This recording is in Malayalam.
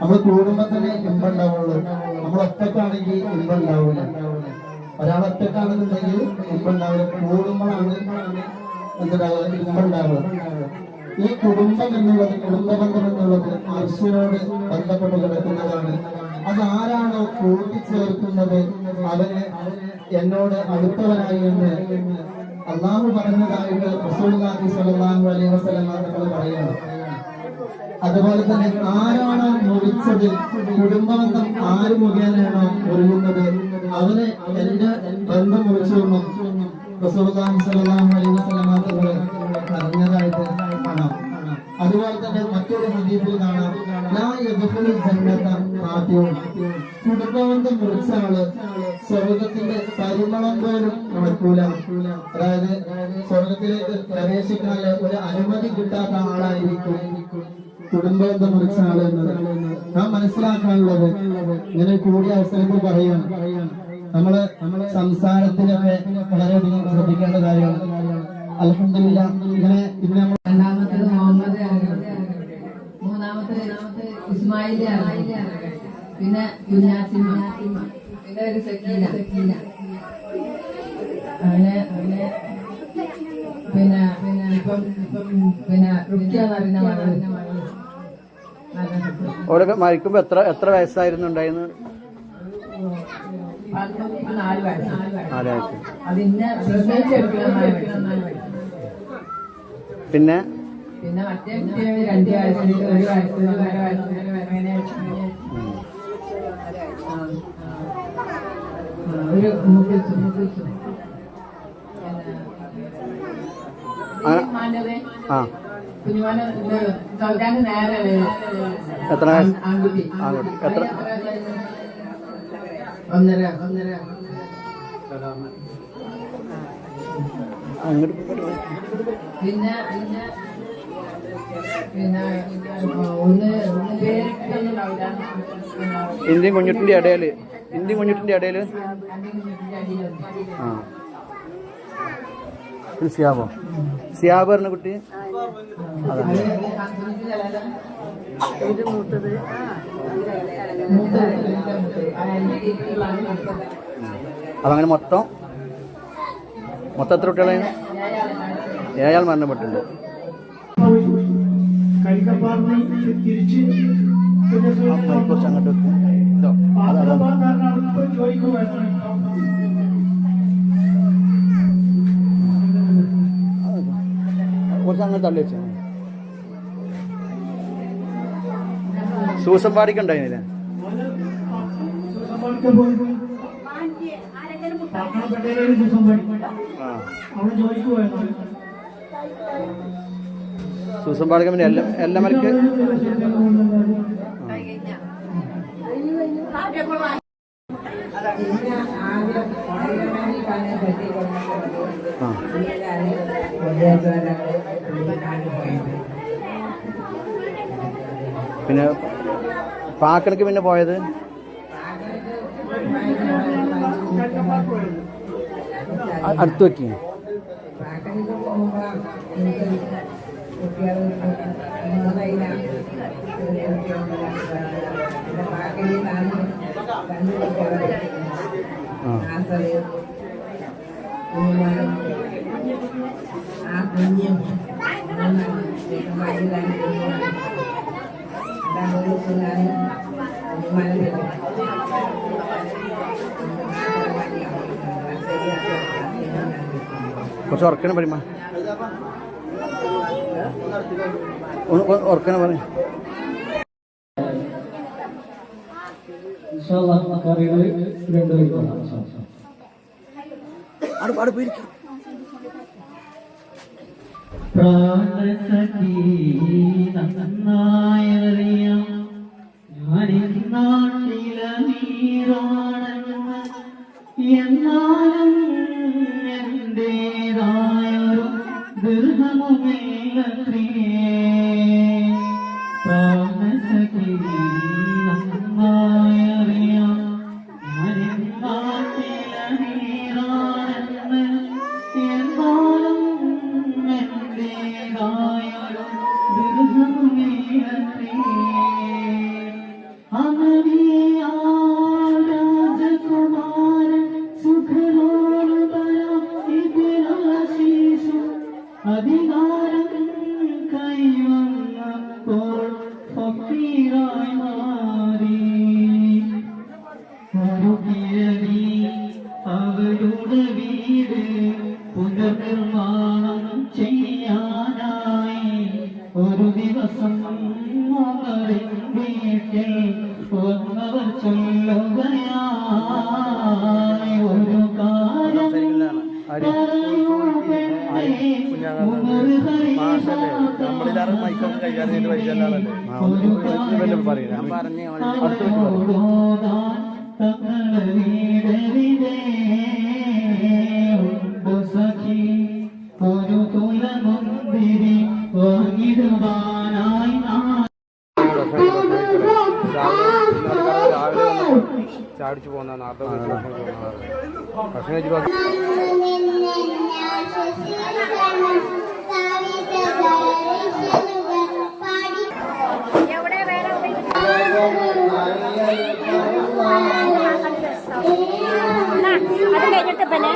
നമ്മൾ കൂടുമ്പോ തന്നെ ഇമ്പുണ്ടാവുള്ളൂ. നമ്മൾ ഒറ്റക്കാണെങ്കിൽ ഇമ്പുണ്ടാവില്ല ഒരാൾ ഒറ്റക്കാണെന്നുണ്ടെങ്കിൽ ഇമ്പുണ്ടാവില്ല കൂടുമ്പോഴാണ് എന്തുണ്ടാവുക ഇമ്പുണ്ടാവുക. ഈ കുടുംബം എന്നുള്ളത് കുടുംബബന്ധം എന്നുള്ളത് അർശനോട് ബന്ധപ്പെട്ട് കിടക്കുന്നതാണ്. അത് ആരാണോ കൂട്ടിച്ചേർക്കുന്നത് അവന് എന്നോട് അടുത്തവനായി എന്ന് അള്ളാഹു പറഞ്ഞതായിട്ട് സ്വല്ലല്ലാഹു അലൈഹി വസല്ലം തങ്ങൾ പറയുന്നു. അതുപോലെ തന്നെ ആരാണ് മുറിച്ചത്? കുടുംബബന്ധം ആര് മുഖേനയാണോ മുറിയുന്നത്? അവന് എന്റെ ബന്ധം മുറിച്ചു അതുപോലെ തന്നെ മറ്റൊരു ഹദീസിൽ കാണാം. ലാ യദ്ഖുലുൽ ജന്നത ഖാതിഉൻ കുടുംബബന്ധം മുറിച്ച ആൾ സ്വർഗത്തിന്റെ പരിമളം പോലും നടക്കൂല. അതായത് സ്വർഗത്തിലേക്ക് പ്രവേശിക്കാൻ ഒരു അനുമതി കിട്ടാത്ത ആളായിരിക്കും. കുടുംബബന്ധം മുറിച്ച ആൾ എന്നത്. നാം മനസ്സിലാക്കാനുള്ളത് ഇങ്ങനെ കൂടിയ അവസരത്തിൽ പറയാണ്. നമ്മൾ സംസാരത്തിലൊക്കെ വളരെയധികം ശ്രദ്ധിക്കേണ്ട കാര്യമാണ്. അലഹമില്ല ഇങ്ങനെ ഇന്ന് നമ്മൾ രണ്ടാമത്തത് മുഹമ്മദ്. മൂന്നാമത്തെ ഇസ്മായിൽ ആണ്. പിന്നെ കുഞ്ഞാസിമ പിന്നെ ഒരു സക്കീന. അങ്ങനെ അങ്ങനെ പിന്നെ പിന്നെ ഇപ്പം ഇപ്പം പിന്നെ റുക്യ എന്ന് പറയുന്ന മരണപ്പെട്ടു. മരിക്കുമ്പോ എത്ര എത്ര വയസ്സായിരുന്നു ഉണ്ടായിരുന്നു നാല് വയസ്സ്. പിന്നെ? പിന്നെ മറ്റേ രണ്ട് ഒരു വയസ്സ് ഒന്നര അങ്ങനെ ഒരു ആ. കുഞ്ഞുമാനെ സൗദാന്റെ നേരെ എത്ര വയസ്സ്? ആൺകുട്ടി. ആൺകുട്ടി. എത്ര? ഒന്നര ഒന്നര. അങ്ങോട്ട് പിന്നെ പിന്നെ പിന്നെ ഒന്ന് ഒന്ന് പേരിട്ടൊന്നുണ്ടാവില്ല ഇന്ത്യൻ കുഞ്ഞുട്ടിന്റെ ഇടയിൽ. ഇന്ത്യൻ കുഞ്ഞുട്ടിന്റെ ഇടയിൽ? ആ. സിയാബോ. സിയാബ് പറഞ്ഞ കുട്ടി? അതാണ് അതങ്ങനെ മൊത്തം മൊത്തം എത്ര കുട്ടികളാണ് ഏഴാൾ മരണപ്പെട്ടിട്ടുണ്ട്. അങ്ങോട്ട് വെക്കും. ഇതോ അതാ അതാ കുറച്ച് അങ്ങനെ തള്ളി വെച്ചാ സൂസൻ പാടിക്ക് ഉണ്ടായിരുന്നില്ലേ? എല്ലാം എല്ലാം പിന്നെ ആദ്യം പിന്നെ പോയത്? അടുത്ത് വെക്കി. കുട്ടികൾ മൂന്നയില എന്റെ പാക്കനിൽ നിന്നാണ് രണ്ട് കുട്ടികളെ ആ ആസറ് കുഞ്ഞുമോനും അവിടെ അവിടെ പോയിരിക്കും പ്രാണസഖി നന്നായറിയാം അവരുടെ വീട് പുനർനിർമ്മാണം ചെയ്യാനായി ഒരു ദിവസം അവരുടെ വീട്ടിൽ വന്നവർ ചൊല്ലുകയായി. ഒരു കാലം പറഞ്ഞു ചാടിച്ചു പോകുന്ന നാർത്ത ഭക്ഷണം കഴിച്ചു പിന്നെ